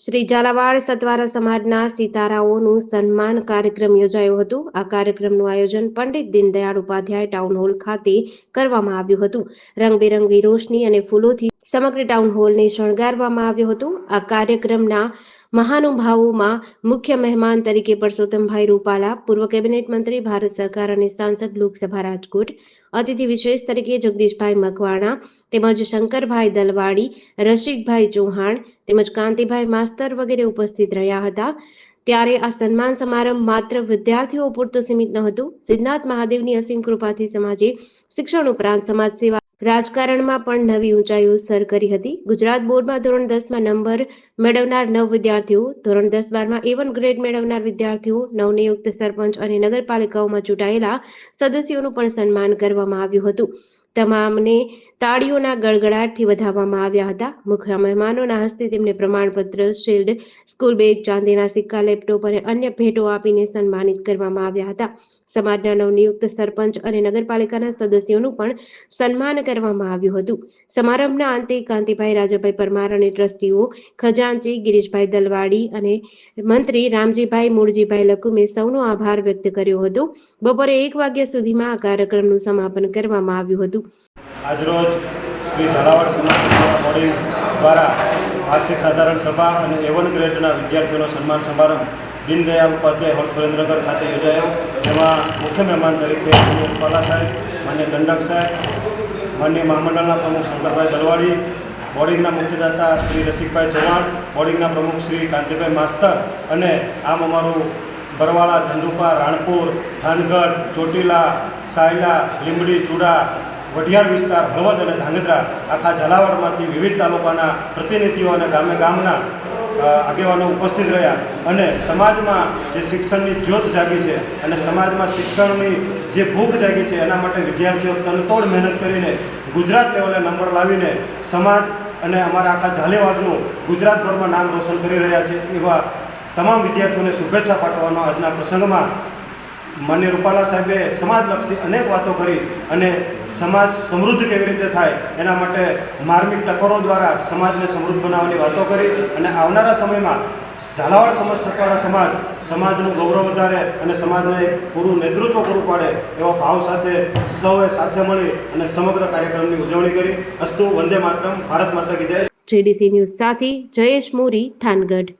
શ્રી ઝાલાવાડ સતવારા સમાજના સિતારાઓનું સન્માન કાર્યક્રમ યોજાયો હતો. આ કાર્યક્રમનું આયોજન પંડિત દીનદયાળ ઉપાધ્યાય ટાઉન હોલ ખાતે કરવામાં આવ્યું હતું. રંગબેરંગી રોશની અને ફૂલોથી સમગ્ર ટાઉન હોલને શણગારવામાં આવ્યો હતો. આ કાર્યક્રમના મહાનુભાવોમાં મુખ્ય મહેમાન તરીકે પરસોત્તમભાઈ રૂપાલા, પૂર્વ કેબિનેટ મંત્રી, ભારત સરકાર અને સાંસદ લોકસભા રાજકોટ, અતિથિ વિશેષ તરીકે જગદીશભાઈ મકવાણા, તેમજ શંકરભાઈ દલવાડી, રસિકભાઈ ચૌહાણ, તેમજ કાંતિભાઈ માસ્તર વગેરે ઉપસ્થિત રહ્યા હતા. ત્યારે આ સન્માન સમારંભ માત્ર વિદ્યાર્થીઓ પૂરતો સીમિત ન હતું. સિદ્ધનાથ મહાદેવની અસીમ કૃપાથી સમાજે શિક્ષણ ઉપરાંત સમાજ સેવા રાજકારણમાં પણ નવી ઊંચાઈઓ સર કરી હતી. ગુજરાત બોર્ડમાં ધોરણ દસમાં નંબર મેળવનાર નવ વિદ્યાર્થીઓ, ધોરણ દસ બારમાં એવન ગ્રેડ મેળવનાર વિદ્યાર્થીઓ, નવનિયુક્ત સરપંચ અને નગરપાલિકાઓમાં ચૂંટાયેલા સદસ્યોનું પણ સન્માન કરવામાં આવ્યું હતું. તમામને તાળીઓના ગળગડાટથી વધાવવામાં આવ્યા હતા. મુખ્ય મહેમાનોના હસ્તે તેમને પ્રમાણપત્ર, શિલ્ડ, સ્કૂલ બેગ, ચાંદીના સિક્કા, લેપટોપ અને અન્ય ભેટો આપીને સન્માનિત કરવામાં આવ્યા હતા. સમાજના નવનિયુક્ત સરપંચ અને નગરપાલિકાના સદસ્યોનું પણ સન્માન કરવામાં આવ્યું હતું. સમારંભના અંતે કાંતિભાઈ રાજાભાઈ પરમાર અને ટ્રસ્ટીઓ ખજાનચી, ગિરીશભાઈ દલવાડી અને મંત્રી રામજીભાઈ મૂળજીભાઈ લકુમે સૌનો આભાર વ્યક્ત કર્યો હતો. બપોરે એક વાગ્યા સુધીમાં આ કાર્યક્રમનું સમાપન કરવામાં આવ્યું હતું. આજરોજ શ્રી ઝાલાવાડ સમાજ દ્વારા વાર્ષિક સાધારણ સભા અને એવન ગ્રેડના વિદ્યાર્થીઓનો સન્માન સમારંભ દીનદયાળ ઉપાધ્યાય હોલ સુરેન્દ્રનગર ખાતે યોજાયો. જેમાં મુખ્ય મહેમાન તરીકે માન્ય રૂપાલા સાહેબ, માન્ય દંડક સાહેબ, માન્ય મહામંડળના પ્રમુખ શંકરભાઈ દલવાડી, બોર્ડિંગના મુખ્યદાતા શ્રી રસિકભાઈ ચૌહાણ, બોર્ડિંગના પ્રમુખ શ્રી કાંતિભાઈ માસ્તર અને આમ અમારું બરવાળા, ધંધુપા, રાણપુર, ધાનગઢ, ચોટીલા, સાયલા, લીંબડી, ચૂડા, વઢિયાર વિસ્તાર, હળવદ અને ધાંગધ્રા આખા ઝાલાવાડમાંથી વિવિધ તાલુકાના પ્રતિનિધિઓ અને ગામે ગામના આગેવાનો ઉપસ્થિત રહ્યા અને સમાજમાં જે શિક્ષણની જ્યોત જાગી છે અને સમાજમાં શિક્ષણની જે ભૂખ જાગી છે એના માટે વિદ્યાર્થીઓ તનતોડ મહેનત કરીને ગુજરાત લેવલે નંબર લાવીને સમાજ અને અમારા આખા ઝાલેવાડનું ગુજરાતભરમાં નામ રોશન કરી રહ્યા છે એવા તમામ વિદ્યાર્થીઓને શુભેચ્છા પાઠવવાનો આજના પ્રસંગમાં માન્ય રૂપાલા સાહેબે સમાજલક્ષી અનેક વાતો કરી અને સમાજ સમૃદ્ધ કેવી રીતે થાય એના માટે માર્મિક ટકોરો દ્વારા સમાજને સમૃદ્ધ બનાવવાની વાતો કરી અને આવનારા સમયમાં ઝાલાવાડ સમાજ સત્વારા સમાજ સમાજનું ગૌરવ વધારે અને સમાજને પૂરું નેતૃત્વ પૂરું પાડે એવા ભાવ સાથે સૌએ સાથે મળી અને સમગ્ર કાર્યક્રમની ઉજવણી કરી. અસ્તુ વંદે માતરમ, ભારત માતા કી જય. જેડીસી ન્યૂઝ સાથે જયેશ મોરી, થાનગઢ.